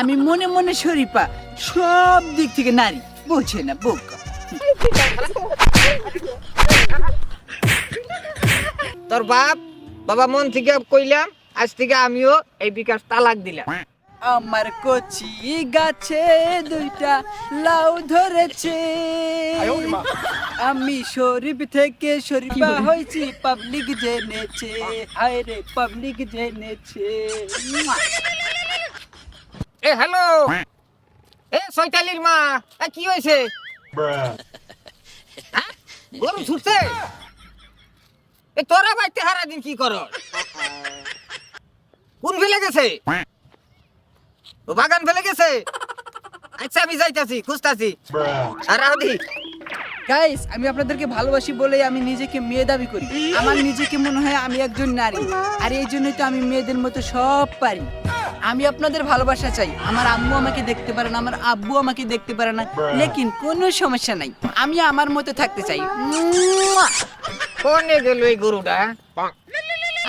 আমি মনে মনে শরীফা সব দিক থেকে নারী। বোঝে না বোকা। তোর বাপ বাবা মন থেকে কইলাম আজ থেকে আমিও এই বিকাশ তালাক দিলাম। আমার কচি গাছে দুইটা লাউ ধরেছে। আমি শরীফ থেকে শরীফা হয়েছি পাবলিক জেনেছে। হায় রে পাবলিক জেনেছে। এ হ্যালো। এ সৈতালির মা এ, কি হয়েছে? হ্যাঁ? গরু ছুটছে? এ তোরা বাড়িতে হারা দিন কি করো? কোন ফেলে গেছে? ও বাগান ফেলে গেছে? আচ্ছা আমি যাইতাছি খুঁজতাছি। আর রাহুদি গাইস আমি আপনাদেরকে ভালোবাসি বলেই আমি নিজেকে মেয়ে দাবি করি। আমার নিজেকে মনে হয় আমি একজন নারী। আর এই জন্যই তো আমি মেয়েদের মতো সব পারি। আমি আপনাদের ভালোবাসা চাই। আমার আম্মু আমাকে দেখতে পারে না আমার আব্বু আমাকে দেখতে পারে না। লেকিন কোনো সমস্যা নাই। আমি আমার মতো থাকতে চাই! কোনে গেল এই গরুটা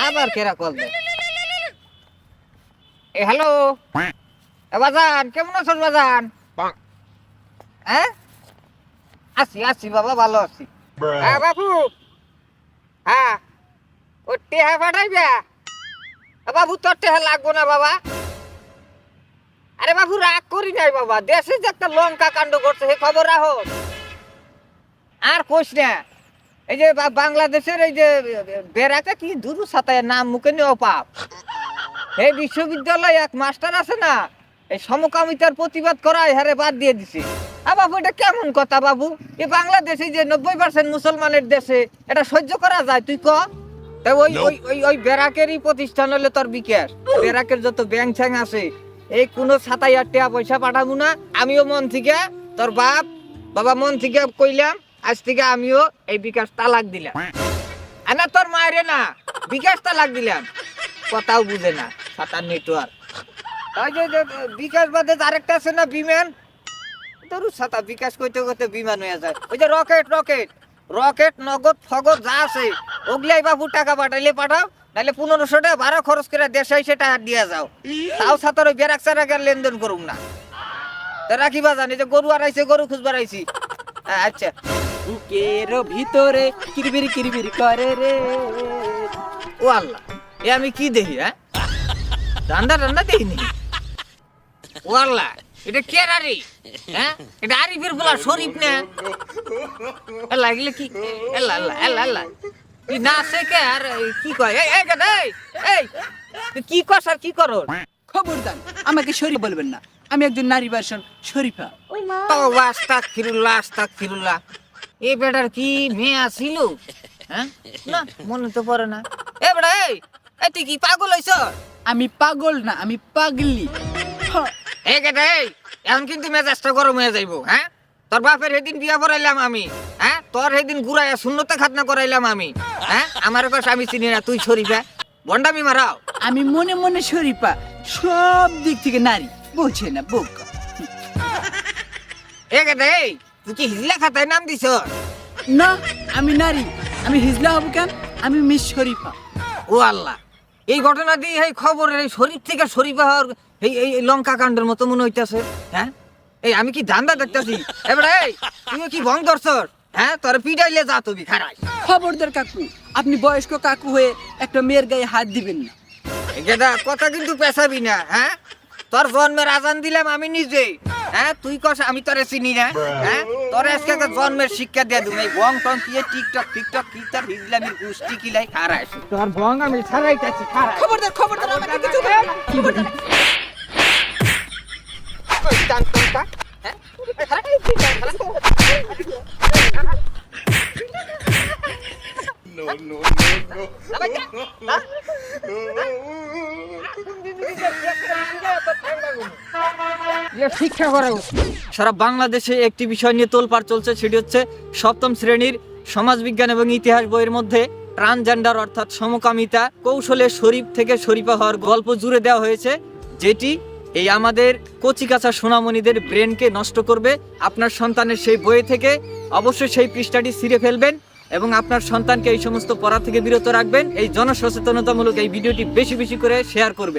আবার কেরা কল দে এ হ্যালো? এ বাজান কেমন আছো বাজান? হ্যাঁ? আছি আছি বাবা ভালো আছি। হ্যাঁ বাবু। হ্যাঁ। ও টেহা পাঠাইবে? বাবু তোর টেহা লাগবো না বাবা? আরে বাবু রাগ করি নাই বাবা। দেশে যে একটা লঙ্কা কাণ্ড করছে সে খবর রাখো। আর কোশ না এই যে বাংলাদেশের এই যে বেড়াটা কি দুরু সাতায় নাম মুখে নেওয়া পাপ? এই বিশ্ববিদ্যালয়ে এক মাস্টার আছে না এই সমকামিতার প্রতিবাদ করা হারে বাদ দিয়ে দিছে। আ বাবু এটা কেমন কথা বাবু? এই বাংলাদেশে যে নব্বই পার্সেন্ট মুসলমানের দেশে এটা সহ্য করা যায় তুই ক? তা ওই ওই ওই ওই বেরাকেরই প্রতিষ্ঠান হলে তোর বিকাশ। বেরাকের যত ব্যাংক ছ্যাং আছে এই কোনো সাতাই আট টাকা পয়সা পাঠাবো না। আমিও মন থেকে, তোর বাপ, বাবা মন থেকে কইলাম, আজ থেকে আমিও এই বিকাশ তালাক দিলাম। আর না তোর মায়েরে না, বিকাশ তালাক দিলাম। কথাও বুঝে না, সাতার নেটওয়ার্ক ওই যে বিকাশ বাদে আরেকটা আছে না বিমান? তোর সাতা বিকাশ কইতে কইতে বিমান হয়ে যায়। ওই যে রকেট রকেট রকেট নগদ, ফগদ যা আছে, ওগুলাই বাবু টাকা পাঠাইলে পাঠাও। নাহলে পনেরোশো টাকা ভাড়া খরচ করে দেশে সেটা টাকা দিয়ে যাও তাও সাতার ওই বেরাক সারাক আর লেনদেন করুক না তা রাখিবা জানি যে গরু আড়াইছে গরু খুঁজবার হ্যাঁ, আচ্ছা বুকের ভিতরে কিরবির কিরবির করে রে ও আল্লাহ এ আমি কি দেখি হ্যাঁ রান্না রান্না দেখিনি ও আল্লাহ এটা কে রারি হ্যাঁ এটা আরিফের বলা শরীফ না এগুলো কি আল্লাহ আল্লাহ আল্লাহ আল্লাহ না কে আর কি কয়? এই এই এই এই কি কস আর কি করো খবরদার আমাকে শরীফ বলবেন না। আমি একজন নারী ভার্সন শরীফা। তো আস্তাক ফিরুল্লাহ আস্তাক ফিরুল্লাহ এই বেটার কি মেয়ে আসিল হ্যাঁ? না মনে তো পড়ে না। এ বেটা এই এই তুই কি পাগল হইছ? আমি পাগল না আমি পাগলি। হ, এই কেটে এই এখন কিন্তু মেজাজটা গরম হয়ে যাইবো হ্যাঁ? তোর বাপের সেদিন বিয়া পড়াইলাম আমি হ্যাঁ? তোর সেদিন ঘুরাইয়া শূন্যতা খাতনা করাইলাম আমি। হ্যাঁ? আমার কাছে আমি চিনি না তুই শরীফা। বন্ডামি মারাও। আমি মনে মনে শরীফা সব দিক থেকে নারী। বলছে না বোকা। এ কেটে এই তুই কি হিজলা খাতায় নাম দিছ? না আমি নারী। আমি হিজলা হব কেন? আমি মিস শরীফা। ও আল্লাহ এই ঘটনা দিয়ে এই খবরের এই শরীফ থেকে শরীফা হওয়ার এই এই এই লঙ্কা কাণ্ডের মতো মনে হইতাছে হ্যাঁ? এই আমি কি ধান্দা দেখতেছি? এবারে এই তুই কি ভং ধরছর হ্যাঁ তোর পিটাইলে যা তুমি খারাই। খবরদার কাকু আপনি বয়স্ক কাকু হয়ে একটা মেয়ের গায়ে হাত দিবেন না। গেদা কথা কিন্তু পেছাবি না হ্যাঁ? তোর জন্মের আজান দিলাম আমি নিজে হ্যাঁ তুই কস আমি তোরে চিনি না হ্যাঁ? তোর আজকে একটা জন্মের শিক্ষা দিয়ে দিম এই বং টং কি টিকটক টিকটক কি তার হিজলামির গুষ্টি কিলাই খারাই। তোর বং আমি ছাড়াইতেছি খারাই। খবরদার খবরদার আমাকে কিছু না। খবরদার। টান টান টান হ্যাঁ? করা সারা বাংলাদেশে একটি বিষয় নিয়ে তোলপাড় চলছে, সেটি হচ্ছে সপ্তম শ্রেণির সমাজবিজ্ঞান এবং ইতিহাস বইয়ের মধ্যে ট্রান্সজেন্ডার অর্থাৎ সমকামিতা কৌশলে শরীফ থেকে শরীফা হওয়ার গল্প জুড়ে দেওয়া হয়েছে, যেটি এই আমাদের কচিকাচা সোনামণিদের ব্রেনকে নষ্ট করবে। আপনার সন্তানের সেই বই থেকে অবশ্যই সেই পৃষ্ঠাটি ছিঁড়ে ফেলবেন। এবং আপনার সন্তানকে এই সমস্ত পড়া থেকে বিরত রাখবেন। এই জনসচেতনতামূলক এই ভিডিওটি বেশি বেশি করে শেয়ার করবেন।